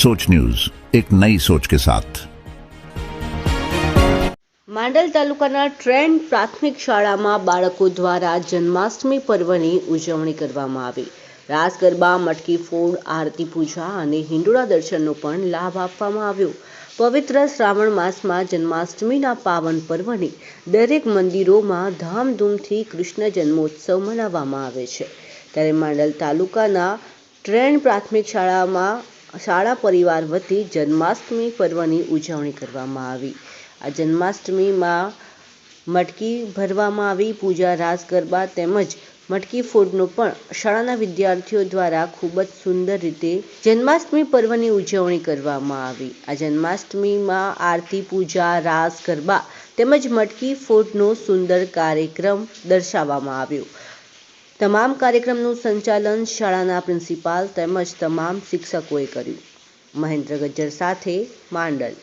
सोच न्यूज एक नई सोच के साथ માંડલ તાલુકાના ટ્રેન્ડ પ્રાથમિક શાળામાં બાળકો દ્વારા જન્માષ્ટમી પર્વની ઉજવણી કરવામાં આવી રાસ ગરબા મટકી ફોડ આરતી પૂજા અને હિંડોળા દર્શનનો પણ લાભ આપવામાં આવ્યો પવિત્ર શ્રાવણ માસમાં જન્માષ્ટમીના પાવન પર્વની દરેક મંદિરોમાં ધામધૂમથી કૃષ્ણ જન્મોત્સવ મનાવવામાં આવે છે ત્યારે માંડલ તાલુકાના ટ્રેન્ડ પ્રાથમિક શાળામાં શાળા પરિવાર વતી જન્માષ્ટમી પર્વની ઉજવણી કરવામાં આવી. આ જન્માષ્ટમીમાં મટકી ભરવામાં આવી, પૂજા રાસ, ગરબા તેમજ મટકી ફોડનો પણ શાળાના વિદ્યાર્થીઓ દ્વારા ખૂબ જ સુંદર રીતે જન્માષ્ટમી પર્વની ઉજવણી કરવામાં આવી. આ જન્માષ્ટમીમાં આરતી, પૂજા, રાસ, ગરબા તેમજ મટકી ફોડનો સુંદર કાર્યક્રમ દર્શાવવામાં આવ્યો. તમામ કાર્યક્રમનું સંચાલન શાળાના પ્રિન્સિપાલ તેમજ તમામ શિક્ષકોએ કર્યું. મહેન્દ્ર ગજ્જર સાથે માંડલ.